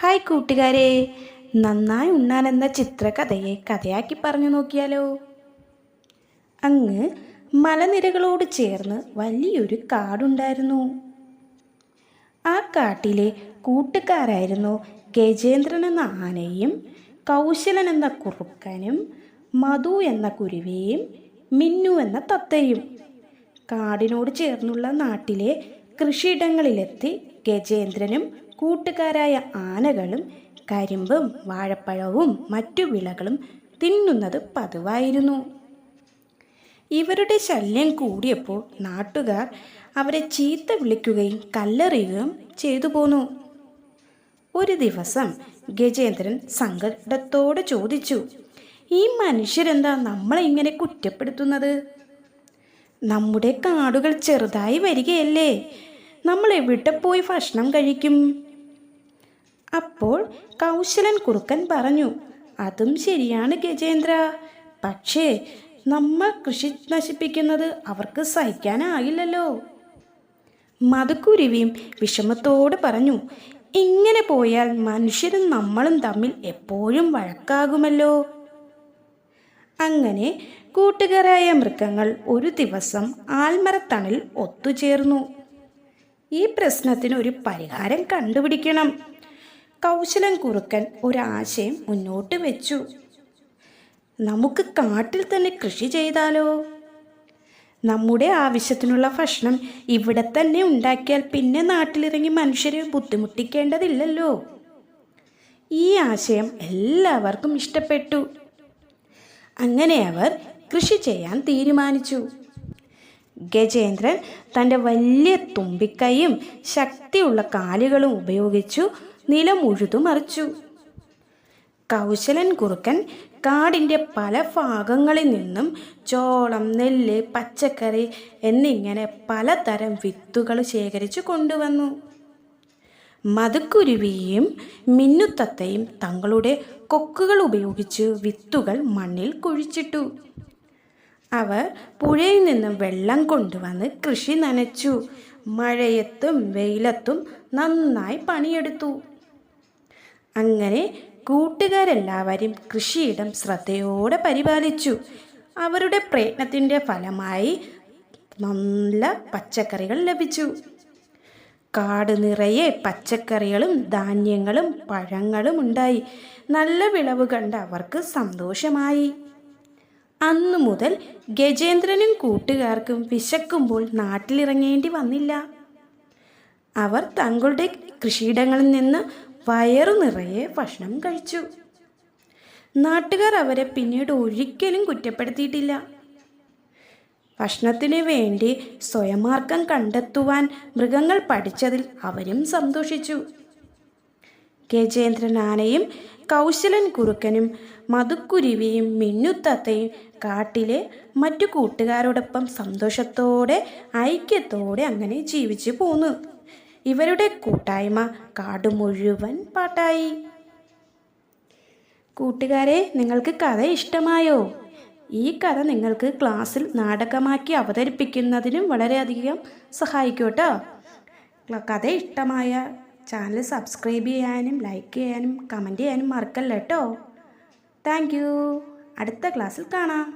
Hi കൂട്ടുകാരെ. നന്നായി ഉണ്ണാൻ എന്ന ചിത്രകഥയെ കഥയാക്കി പറഞ്ഞു നോക്കിയാലോ? അങ്ങ് മലനിരകളോട് ചേർന്ന് വലിയൊരു കാടുണ്ടായിരുന്നു. ആ കാട്ടിലെ കൂട്ടുകാരായിരുന്നു ഗജേന്ദ്രൻ എന്ന ആനയും കൗശലൻ എന്ന കുറുക്കനും മധു എന്ന കുരുവിയും മിന്നു എന്ന തത്തയും. കാടിനോട് ചേർന്നുള്ള നാട്ടിലെ കൃഷിയിടങ്ങളിലെത്തി ഗജേന്ദ്രനും കൂട്ടുകാരായ ആനകളും കരിമ്പും വാഴപ്പഴവും മറ്റു വിളകളും തിന്നുന്നത് പതിവായിരുന്നു. ഇവരുടെ ശല്യം കൂടിയപ്പോൾ നാട്ടുകാർ അവരെ ചീത്ത വിളിക്കുകയും കല്ലെറിയുകയും ചെയ്തു പോന്നു. ഒരു ദിവസം ഗജേന്ദ്രൻ സങ്കടത്തോടെ ചോദിച്ചു ഈ മനുഷ്യരെന്താ നമ്മളെ ഇങ്ങനെ കുറ്റപ്പെടുത്തുന്നത്? നമ്മുടെ കാടുകൾ ചെറുതായി വരികയല്ലേ? നമ്മൾ എവിടെ പോയി ഭക്ഷണം കഴിക്കും? അപ്പോൾ കൗശലൻ കുറുക്കൻ പറഞ്ഞു അതും ശരിയാണ് ഗജേന്ദ്ര. പക്ഷേ നമ്മൾ കൃഷി നശിപ്പിക്കുന്നത് അവർക്ക് സഹിക്കാനാകില്ലല്ലോ മധുക്കുരുവിയും വിഷമത്തോട് പറഞ്ഞു ഇങ്ങനെ പോയാൽ മനുഷ്യരും നമ്മളും തമ്മിൽ എപ്പോഴും വഴക്കാകുമല്ലോ. അങ്ങനെ കൂട്ടുകാരായ മൃഗങ്ങൾ ഒരു ദിവസം ആൽമരത്തണിൽ ഒത്തുചേർന്നു. ഈ പ്രശ്നത്തിന് ഒരു പരിഹാരം കണ്ടുപിടിക്കണം. കൗശലൻ കുറുക്കൻ ഒരാശയം മുന്നോട്ട് വെച്ചു. നമുക്ക് കാട്ടിൽ തന്നെ കൃഷി ചെയ്താലോ? നമ്മുടെ ആവശ്യത്തിനുള്ള ഭക്ഷണം ഇവിടെ തന്നെ ഉണ്ടാക്കിയാൽ പിന്നെ നാട്ടിലിറങ്ങി മനുഷ്യരെ ബുദ്ധിമുട്ടിക്കേണ്ടതില്ലല്ലോ. ഈ ആശയം എല്ലാവർക്കും ഇഷ്ടപ്പെട്ടു. അങ്ങനെ അവർ കൃഷി ചെയ്യാൻ തീരുമാനിച്ചു. ഗജേന്ദ്രൻ തന്റെ വലിയ തുമ്പിക്കൈയും ശക്തിയുള്ള കാലുകളും ഉപയോഗിച്ചു നിലം ഉഴുതു മറിച്ചു. കൗശലൻ കുറുക്കൻ കാടിന്റെ പല ഭാഗങ്ങളിൽ നിന്നും ചോളം നെല്ല് പച്ചക്കറി എന്നിങ്ങനെ പലതരം വിത്തുകൾ ശേഖരിച്ചു കൊണ്ടുവന്നു. മധുക്കുരുവിയും മിന്നുത്തത്തയും തങ്ങളുടെ കൊക്കുകൾ ഉപയോഗിച്ച് വിത്തുകൾ മണ്ണിൽ കുഴിച്ചിട്ടു. അവർ പുഴയിൽ നിന്നും വെള്ളം കൊണ്ടുവന്ന് കൃഷി നനച്ചു. മഴയത്തും വെയിലത്തും നന്നായി പണിയെടുത്തു. അങ്ങനെ കൂട്ടുകാരെല്ലാവരും കൃഷിയിടം ശ്രദ്ധയോടെ പരിപാലിച്ചു. അവരുടെ പ്രയത്നത്തിന്റെ ഫലമായി നല്ല പച്ചക്കറികൾ ലഭിച്ചു. കാട് നിറയെ പച്ചക്കറികളും ധാന്യങ്ങളും പഴങ്ങളും ഉണ്ടായി. നല്ല വിളവ് കണ്ട് അവർക്ക് സന്തോഷമായി. അന്നു മുതൽ ഗജേന്ദ്രനും കൂട്ടുകാർക്കും വിശക്കുമ്പോൾ നാട്ടിലിറങ്ങേണ്ടി വന്നില്ല. അവർ തങ്ങളുടെ കൃഷിയിടങ്ങളിൽ നിന്ന് വയറു നിറയെ ഭക്ഷണം കഴിച്ചു. നാട്ടുകാർ അവരെ പിന്നീട് ഒരിക്കലും കുറ്റപ്പെടുത്തിയിട്ടില്ല. ഭക്ഷണത്തിന് വേണ്ടി സ്വയമാർഗം കണ്ടെത്തുവാൻ മൃഗങ്ങൾ പഠിച്ചതിൽ അവരും സന്തോഷിച്ചു. ഗജേന്ദ്രൻ ആനയും കൗശലൻ കുറുക്കനും മധുക്കുരുവിയും മിന്നുത്തത്തയും കാട്ടിലെ മറ്റു കൂട്ടുകാരോടൊപ്പം സന്തോഷത്തോടെ ഐക്യത്തോടെ അങ്ങനെ ജീവിച്ചു പോന്നു. ഇവരുടെ കൂട്ടായ്മ കാട് മുഴുവൻ പാട്ടായി. കൂട്ടുകാരെ നിങ്ങൾക്ക് കഥ ഇഷ്ടമായോ? ഈ കഥ നിങ്ങൾക്ക് ക്ലാസ്സിൽ നാടകമാക്കി അവതരിപ്പിക്കുന്നതിനും വളരെയധികം സഹായിക്കും കേട്ടോ കഥ ഇഷ്ടമായ ചാനൽ സബ്സ്ക്രൈബ് ചെയ്യാനും ലൈക്ക് ചെയ്യാനും കമന്റ് ചെയ്യാനും മറക്കല്ല കേട്ടോ താങ്ക് അടുത്ത ക്ലാസ്സിൽ കാണാം.